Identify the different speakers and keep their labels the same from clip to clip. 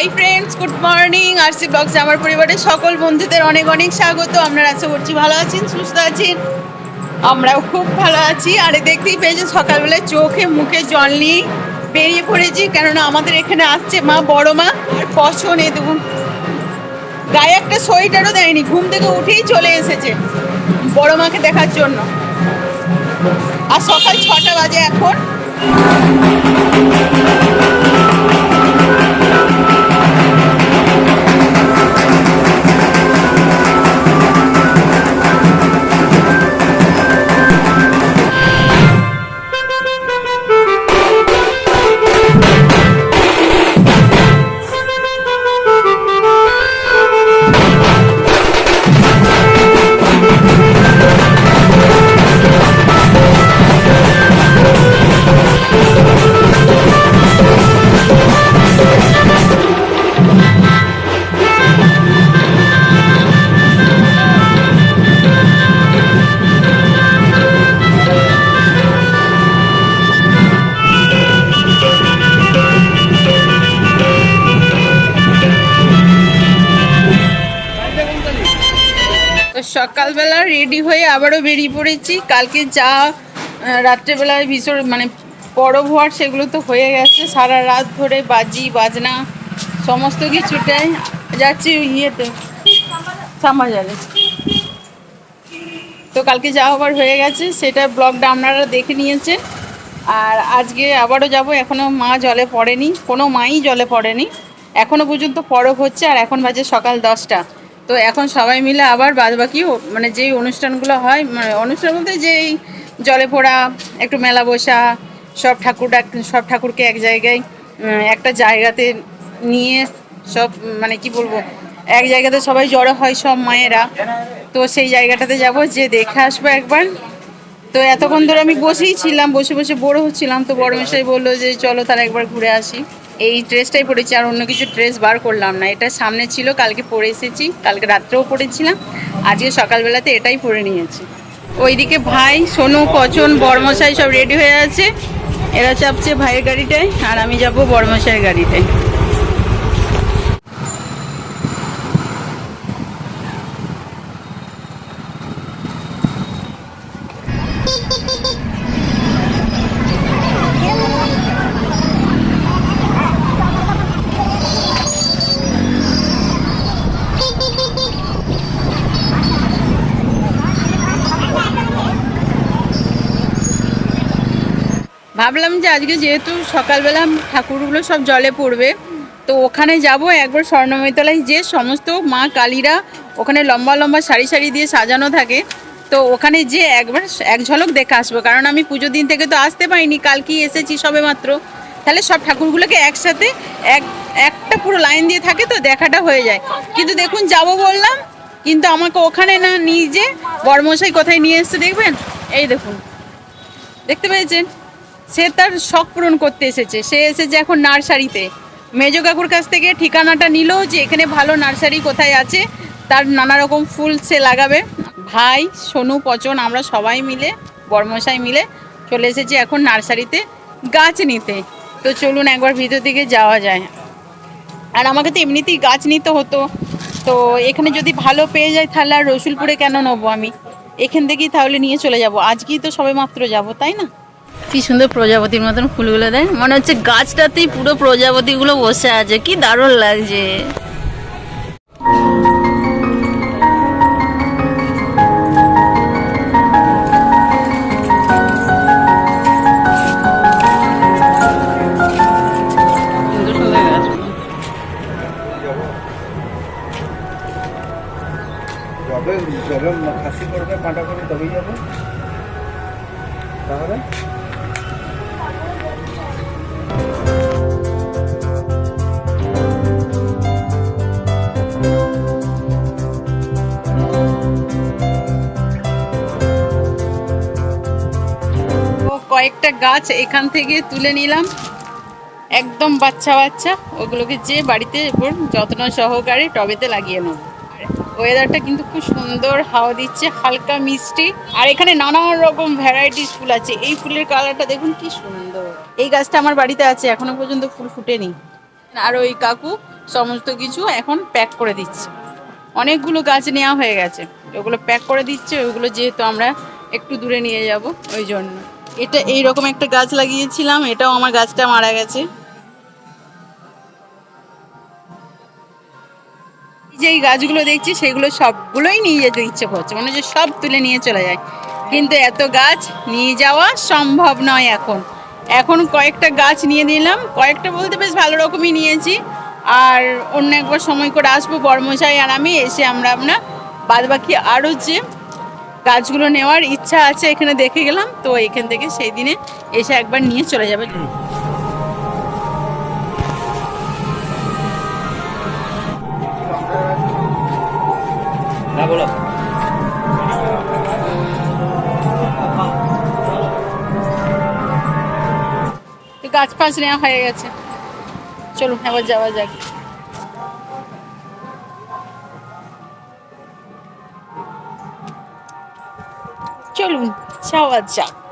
Speaker 1: Hi friends good morning RC ব্লগসে আমার পরিবারের সকল বন্ধুদের অনেক অনেক স্বাগত। আপনারা আশা করছি, ভালো আছেন, সুস্থ আছেন? আমরাও খুব ভালো আছি। আর দেখতেই পেয়েছি সকালবেলায় চোখে মুখে জল নিয়ে বেরিয়ে পড়েছি, কেননা আমাদের এখানে আসছে মা, বড় মা, আর পছন দেখুন। গায়ে একটা সোয়েটারও দেয়নি, ঘুম থেকে উঠেই চলে এসেছে বড় মাকে দেখার জন্য। আর সকাল ছটা বাজে এখন। রেডি হয়ে আবারও বেরিয়ে পড়েছি। কালকে যা রাত্রেবেলায় ভীষণ মানে পরব হওয়ার সেগুলো তো হয়ে গেছে। সারা রাত ধরে বাজি, বাজনা, সমস্ত কিছুটাই যাচ্ছি ইয়েতে শ্যামাজারে তো কালকে যা হবার হয়ে গেছে, সেটা ব্লগটা আপনারা দেখে নিয়েছেন। আর আজকে আবারও যাব এখনও মা জলে পড়েনি, কোনো মাই জলে পড়েনি। এখনও পর্যন্ত পরব হচ্ছে, আর এখন বাজে সকাল দশটা। তো এখন সবাই মিলে আবার বাদ বাকি মানে যেই অনুষ্ঠানগুলো হয় মানে অনুষ্ঠান বলতে যেই জলে পড়া একটু মেলা বসা, সব ঠাকুর সব ঠাকুরকে এক জায়গায় একটা জায়গাতে নিয়ে সব মানে কি বলব, এক জায়গাতে সবাই জড়ো হয় সব মায়েরা। তো সেই জায়গাটাতে যাব, যে দেখে আসব একবার। তো এতক্ষণ ধরে আমি বসেই ছিলাম, বসে বসে বড় হচ্ছিলাম, তো বড় মশাই বলল যে, চলো তাহলে একবার ঘুরে আসি। এই ড্রেসটাই পরেছি, আর অন্য কিছু ড্রেস বার করলাম না। এটা সামনে ছিল, কালকে পরে এসেছি, কালকে রাত্রেও পরেছিলাম। আজকে সকালবেলাতে এটাই পরে নিয়েছি। ওইদিকে ভাই, সোনু, পচন, বড়মশাই সব রেডি হয়ে আছে। এরা চাপছে ভাইয়ের গাড়িটায়, আর আমি যাব বড়মশাইয়ের গাড়িটায় ভাবলাম যে আজকে যেহেতু সকালবেলা ঠাকুরগুলো সব জলে পড়বে, তো ওখানে যাব, একবার স্বর্ণময়তলায় যে সমস্ত মা কালীরা ওখানে লম্বা লম্বা সারি সারি দিয়ে সাজানো থাকে, তো ওখানে যে একবার এক ঝলক দেখে আসব, কারণ আমি পুজোর দিন থেকে তো আসতে পারিনি, কালকেই এসেছি সবে মাত্র তাহলে সব ঠাকুরগুলোকে একসাথে এক, একটা পুরো লাইন দিয়ে থাকে তো দেখাটা হয়ে যায়। কিন্তু দেখুন, যাব বললাম, কিন্তু আমাকে ওখানে না নিয়ে যে বড়মশাই কোথায় নিয়ে এসছে দেখবেন? এই দেখুন। দেখতে পেয়েছেন? সে তার শখ পূরণ করতে এসেছে। সে এসেছে এখন নার্সারিতে। মেজো কাকুর কাছ থেকে ঠিকানাটা নিল যে এখানে ভালো নার্সারি কোথায় আছে, তার নানা রকম ফুল সে লাগাবে। ভাই, সোনু, পচন, আমরা সবাই মিলে, বর্মশাই মিলে চলে এসেছি এখন নার্সারিতে গাছ নিতে। তো চলুন একবার ভিতর দিকে যাওয়া যায়। আর আমাকে তো এমনিতেই গাছ নিতে হতো। তো এখানে যদি ভালো পেয়ে যায় তাহলে আর রসুলপুরে কেন নেব আমি? এখান থেকেই তাহলে নিয়ে চলে যাব। আজকেই তো সবে মাত্র যাব, তাই না? কি সুন্দর প্রজাপতির মতন ফুলগুলো দেয়। মনে হচ্ছে গাছটাতেই পুরো প্রজাপতিগুলো বসে আছে। কি দারুণ লাগছে। কয়েকটা গাছ এখান থেকে তুলে নিলাম। একদম বাচ্চা বাচ্চা, ওগুলোকে যে বাড়িতে এরপর যত্ন সহকারে টবেতে লাগিয়ে নেব। ওয়েদারটা কিন্তু খুব সুন্দর, হাওয়া দিচ্ছে, হালকা মিষ্টি। আর এখানে নানা রকম ভ্যারাইটিস ফুল আছে। এই ফুলের কালারটা দেখুন কি সুন্দর। এই গাছটা আমার বাড়িতে আছে, এখনও পর্যন্ত ফুল ফুটেনি। আর ওই কাকু সমস্ত কিছু এখন প্যাক করে দিচ্ছে। অনেকগুলো গাছ নেওয়া হয়ে গেছে। ওগুলো প্যাক করে দিচ্ছে, ওইগুলো যেহেতু আমরা একটু দূরে নিয়ে যাব, ওই জন্য। এটা এইরকম একটা গাছ লাগিয়েছিলাম, এটাও আমার গাছটা মারা গেছে। এই যে গাছগুলো দেখছি, সেগুলো সবগুলোই নিয়ে যেতে ইচ্ছে করছে, মনে হচ্ছে সব তুলে নিয়ে চলে যায়। কিন্তু এত গাছ নিয়ে যাওয়া সম্ভব নয় এখন। এখন কয়েকটা গাছ নিয়ে নিলাম, কয়েকটা বলতে বেশ ভালো রকমই নিয়েছি। আর অন্য একবার সময় করে আসব বর্মশাই আর আমি, এসে আমরা আমরা বাদবাকি আরও যে গাছগুলো নেওয়ার ইচ্ছা আছে, এখানে দেখে গেলাম। তো এখান থেকে সেই দিনে এসে একবার নিয়ে চলে যাবে। গাছ ফাছ নেওয়া হয়ে গেছে। চলুন আবার যাওয়া যাক। চলুন যাওয়া যাক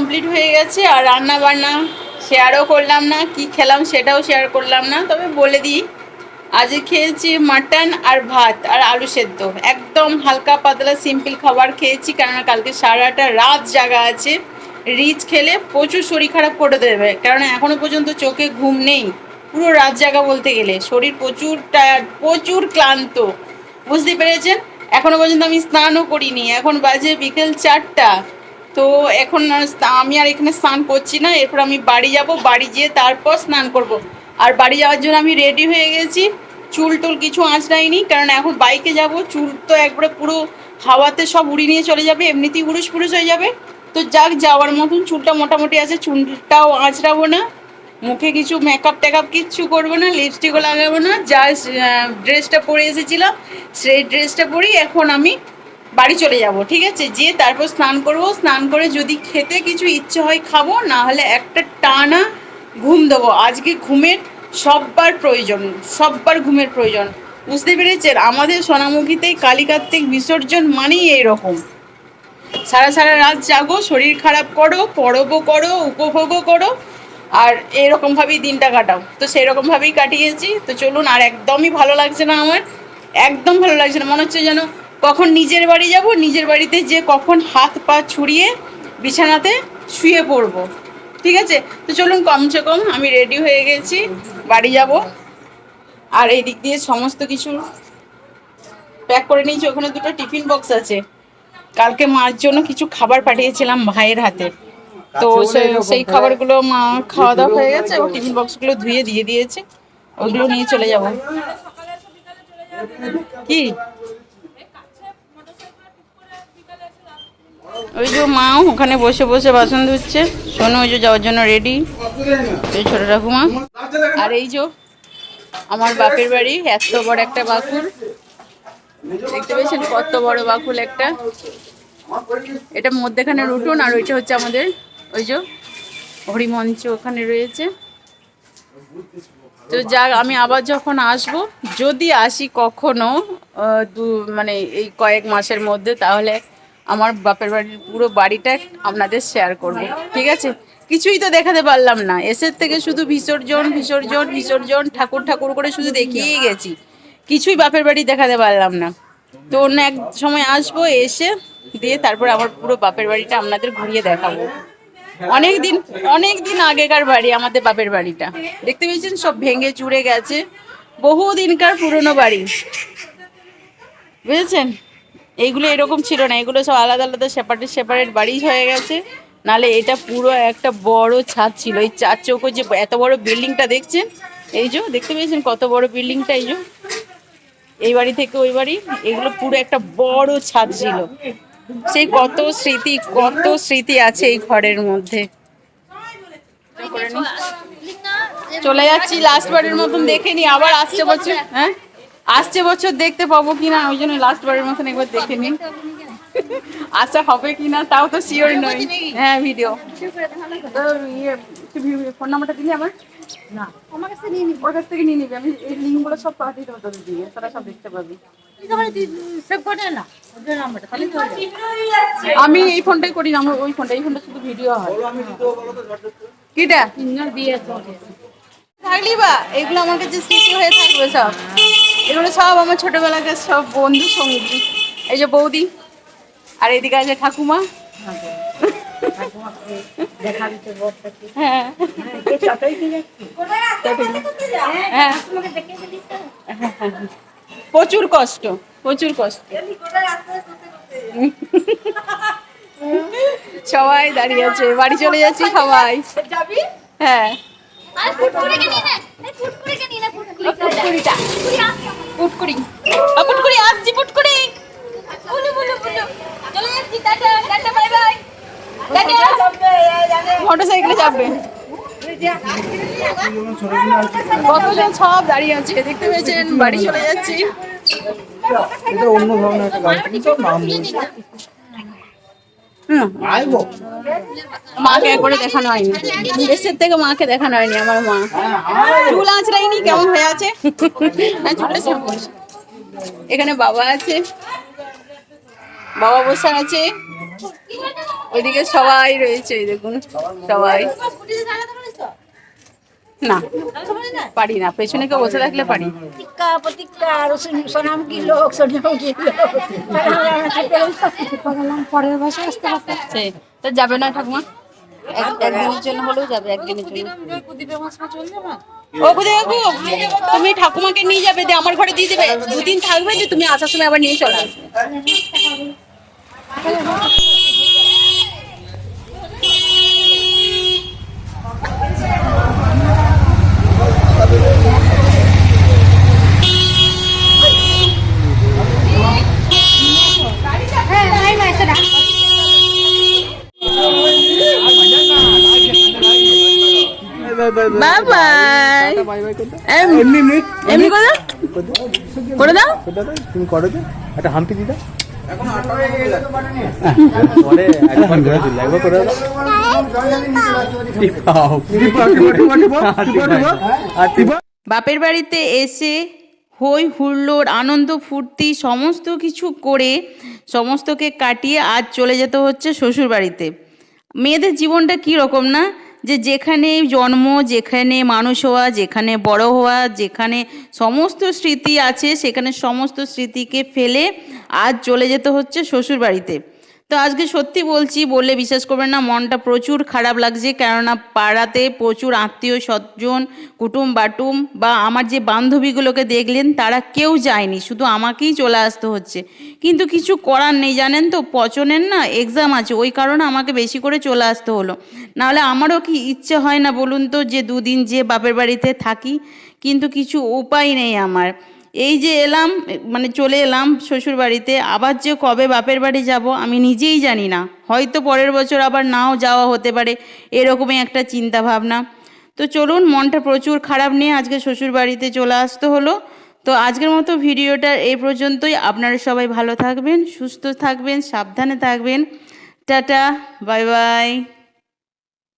Speaker 1: কমপ্লিট হয়ে গেছে আর রান্না বান্না শেয়ারও করলাম না, কি খেলাম সেটাও শেয়ার করলাম না। তবে বলে দিই, আজকে খেয়েছি মাটন আর ভাত আর আলু সেদ্ধ। একদম হালকা পাতলা সিম্পল খাবার খেয়েছি, কেননা কালকে সারাটা রাত জাগা আছে। রিচ খেলে প্রচুর শরীর খারাপ করে দেবে কারণ এখনও পর্যন্ত চোখে ঘুম নেই। পুরো রাত জাগা বলতে গেলে, শরীর প্রচুর টায়ার্ড প্রচুর ক্লান্ত। বুঝতে পেরেছেন? এখনও পর্যন্ত আমি স্নানও করিনি। এখন বাজে বিকেল চারটা। তো এখন আমি আর এখানে স্নান করছি না, এরপর আমি বাড়ি যাব, বাড়ি যেয়ে তারপর স্নান করব। আর বাড়ি যাওয়ার জন্য আমি রেডি হয়ে গেছি, চুল টুল কিছু আঁচড়াইনি, কারণ এখন বাইকে যাব, চুল তো একবারে পুরো হাওয়াতে সব উড়িয়ে নিয়ে চলে যাবে, এমনিতেই উড়ুস পুরুষ হয়ে যাবে। তো যাক, যাওয়ার মতন চুলটা মোটামুটি আছে, চুলটাও আঁচড়াবো না, মুখে কিছু মেকআপ টেকআপ কিচ্ছু করব না লিপস্টিকও লাগাবো না যা ড্রেসটা পরে এসেছিলাম, সেই ড্রেসটা পরেই এখন আমি বাড়ি চলে যাব, ঠিক আছে? যে তারপর স্নান করব। স্নান করে যদি খেতে কিছু ইচ্ছে হয় খাব না হলে একটা টানা ঘুম দেবো। আজকে ঘুমের সববার প্রয়োজন, সববার ঘুমের প্রয়োজন। বুঝতে পেরেছেন? আমাদের সোনামুখীতে কালী কার্তিক বিসর্জন মানেই এইরকম। সারা সারা রাত জাগো, শরীর খারাপ করো, পরবও করো, উপভোগও করো, আর এরকমভাবেই দিনটা কাটাও। তো সেরকমভাবেই কাটিয়েছি। তো চলুন, আর একদমই ভালো লাগছে না আমার। একদম ভালো লাগছে না। মনে হচ্ছে যেন কখন নিজের বাড়ি যাব নিজের বাড়িতে যে কখন হাত পা ছুড়িয়ে বিছানাতে শুয়ে পড়ব। ঠিক আছে? তো চলুন কমসে কম আমি রেডি হয়ে গেছি বাড়ি যাব। আর এই দিক দিয়ে সমস্ত কিছু প্যাক করে নিয়েছি ওখানে দুটো টিফিন বক্স আছে। কালকে মার জন্য কিছু খাবার পাঠিয়েছিলাম ভাইয়ের হাতে। তো সেই খাবারগুলো মা খাওয়া দাওয়া হয়ে গেছে ও টিফিন বক্সগুলো ধুয়ে দিয়ে দিয়েছে ওগুলো নিয়ে চলে যাব। কি? ওই যে মা ওখানে বসে বসে বাসন ধুচ্ছে। শোনো, ওই যে যাওয়ার জন্য রেডি এই ছোট ঠাকুমা। আর এই যে আমার বাপের বাড়ি, এত বড় একটা বাকুর দেখতে পেয়েছেন কত বড় বাকুল একটা? এটা মধ্যেখানে রুটুন আর ওইটা হচ্ছে আমাদের, ওই যে হরিমঞ্চ ওখানে রয়েছে। তো যাক, আমি আবার যখন আসব, যদি আসি কখনো মানে এই কয়েক মাসের মধ্যে, তাহলে আমার বাপের বাড়ির পুরো বাড়িটা আপনাদের শেয়ার করব, ঠিক আছে? কিছুই তো দেখাতে পারলাম না। এসের থেকে শুধু বিসর্জন বিসর্জন বিসর্জন, ঠাকুর ঠাকুর করে শুধু দেখিয়েই গেছি। কিছুই বাপের বাড়ি দেখাতে পারলাম না। তো অন্য এক সময় আসব, এসে দিয়ে তারপর আমার পুরো বাপের বাড়িটা আপনাদের ঘুরিয়ে দেখাবো। অনেক দিন অনেক দিন আগেকার বাড়ি আমাদের বাপের বাড়িটা। দেখতে পেয়েছেন? সব ভেঙে চুরে গেছে। বহু দিনকার পুরনো বাড়ি। বুঝেছেন? এইগুলো এরকম ছিল না এগুলো সব আলাদা আলাদা সেপারেট সেপারেট বাড়ি হয়ে গেছে। নালে এটা পুরো একটা বড় ছাদ ছিল। এই চার চৌকো যে এত বড় বিল্ডিংটা দেখছেন? এই যে দেখতে পেয়েছেন কত বড় বিল্ডিংটা এই যে? এই বাড়ি থেকে ওই বাড়ি এগুলো পুরো একটা বড় ছাদ ছিল। সেই কত স্মৃতি কত স্মৃতি আছে এই ঘরের মধ্যে। চলে যাচ্ছি লাস্ট বারের মতন দেখে নি আবার আসছে বছর হ্যাঁ? আসছে বছর দেখতে পাবো কিনা ওই জন্য লাস্ট বারের মতন একবার দেখে নি আচ্ছা হবে কিনা তাও তো শিওর নই। হ্যাঁ ভিডিও ফোন নাম্বারটা দিলি আমার? না। আমার কাছে নিয়ে নিবি। ওর কাছ থেকে নিয়ে নিবি। আমি এই লিঙ্কগুলো সব পাঠিয়ে দেবো তোদের দিয়ে তোরা সব দেখতে পাবি। আমি এই ফোনটাই করি না আমার ওই ফোনটা এই ফোনটা শুধু ভিডিও হয়। কিটা? থাকলি বা এগুলো আমার কাছে স্মৃতি হয়ে থাকবে সব। এগুলো সব আমার ছোটবেলাকার সব বন্ধু সঙ্গী এই যে বৌদি, আর এদিকে আছে ঠাকুমা। হ্যাঁ। হ্যাঁ। প্রচুর কষ্ট প্রচুর কষ্ট। সবাই দাঁড়িয়ে আছে, বাড়ি চলে যাচ্ছি সবাই। হ্যাঁ। পুটকুড়িটা পুটকুড়ি আ, পুটকুড়ি আসছি পুটকুড়ি বুলু বুলু বুলু। চলে যাচ্ছি tata tata bye bye. Tata. মোটরসাইকেলে চাপবে কতজন সব দাঁড়িয়ে আছে? দেখতে পেয়েছেন বাড়ি চলে যাচ্ছি।
Speaker 2: এটা অন্য ধরনের একটা গাড়ি নাম
Speaker 1: মাকে একবারে দেখানো হয়নি। দেশের থেকে মাকে দেখানো হয়নি আমার মা। চুল আঁচড়াইনি কেমন হয়ে আছে। এখানে বাবা আছে। বাবা বসে আছে। ওইদিকে সবাই রয়েছে দেখুন সবাই। না পারি না। পেছনে কেউ বসে থাকলে পারি।
Speaker 3: প্রতিক্কা সোনামুখী লোক পরের বছর আসতে
Speaker 1: যাবে না ঠাকুমা? এক- একদিনের জন্য হলেও যাবে একদিনের জন্য। ও তুমি ঠাকুমাকে নিয়ে যাবে দিয়ে আমার ঘরে দিয়ে দেবে। দুদিন থাকবে যে তুমি আসার সময় আবার নিয়ে চলে আসবে।
Speaker 2: বাই
Speaker 1: বাই
Speaker 2: এমনি
Speaker 1: করে দাও করে দাও
Speaker 2: তুমি করো যে একটা হাম্পি দিদা আর টিপা
Speaker 1: বাপের বাড়িতে এসে হই হুল্লোড় আনন্দ ফুর্তি সমস্ত কিছু করে সমস্তকে কাটিয়ে আজ চলে যেতে হচ্ছে শ্বশুর বাড়িতে মেয়েদের জীবনটা কী রকম না? যে যেখানে জন্ম, যেখানে মানুষ হওয়া, যেখানে বড় হওয়া, যেখানে সমস্ত স্মৃতি আছে, সেখানে সমস্ত স্মৃতিকে ফেলে আজ চলে যেতে হচ্ছে শ্বশুর বাড়িতে তো আজকে সত্যি বলছি, বললে বিশ্বাস করবেন না, মনটা প্রচুর খারাপ লাগছে। কেননা পাড়াতে প্রচুর আত্মীয় স্বজন, কুটুম বাটুম বা আমার যে বান্ধবীগুলোকে দেখলেন, তারা কেউ যায়নি। শুধু আমাকেই চলে আসতে হচ্ছে। কিন্তু কিছু করার নেই, জানেন তো? পচনের না এক্সাম আছে, ওই কারণে আমাকে বেশি করে চলে আসতে হলো। নাহলে আমারও কি ইচ্ছে হয় না বলুন তো, যে দুদিন যে বাপের বাড়িতে থাকি, কিন্তু কিছু উপায় নেই আমার। এই যে এলাম মানে চলে এলাম শ্বশুর বাড়িতে আবার যে কবে বাপের বাড়ি যাব আমি নিজেই জানি না। হয়তো পরের বছর আবার নাও যাওয়া হতে পারে, এরকমই একটা চিন্তা ভাবনা তো চলুন, মনটা প্রচুর খারাপ নিয়ে আজকে শ্বশুর বাড়িতে চলে আসতে হলো। তো আজকের মতো ভিডিওটা এই পর্যন্তই। আপনারা সবাই ভালো থাকবেন, সুস্থ থাকবেন, সাবধানে থাকবেন। Tata, bye bye.